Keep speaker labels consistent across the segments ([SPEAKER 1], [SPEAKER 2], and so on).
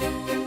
[SPEAKER 1] Bye.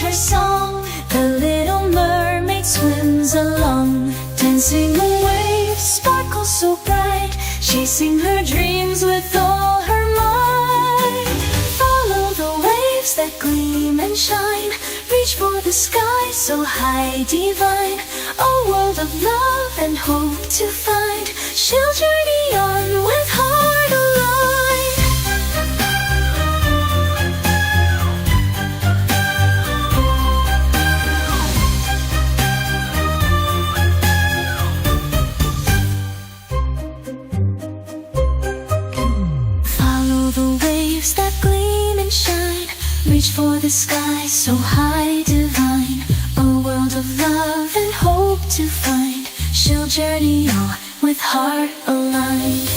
[SPEAKER 1] her song. The little mermaid swims along, dancing the waves sparkle so bright, chasing her dreams with all her might. Follow the waves that gleam and shine, reach for the sky so high, divine. A world of love and hope to find. reach for the sky so high divine. A world of love and hope to find. She'll journey on with heart aligned.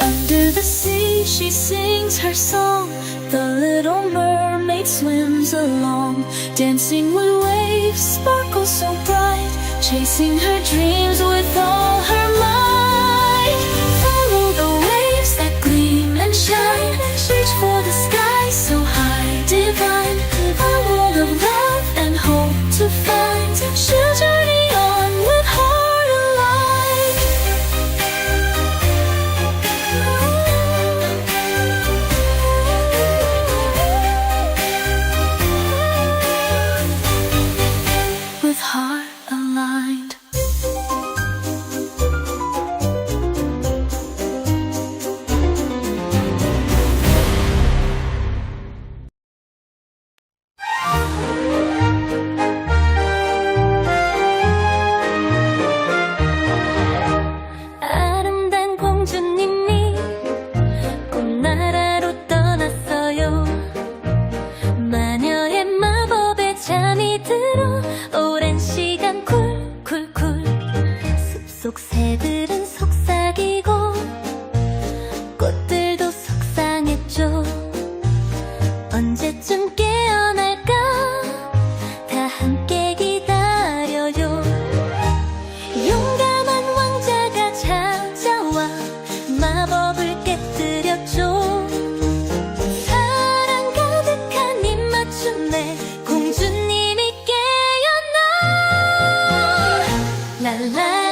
[SPEAKER 1] Under the sea she sings her song. The little mermaid swims along Dancing with leaves sparkle so bright, chasing her dreams with all her. la la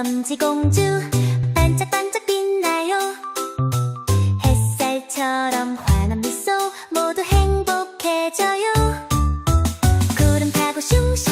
[SPEAKER 2] 엄지공주 반짝반짝 빛나요. 햇살처럼 환한 미소 모두 행복해져요. 구름 타고 슝슝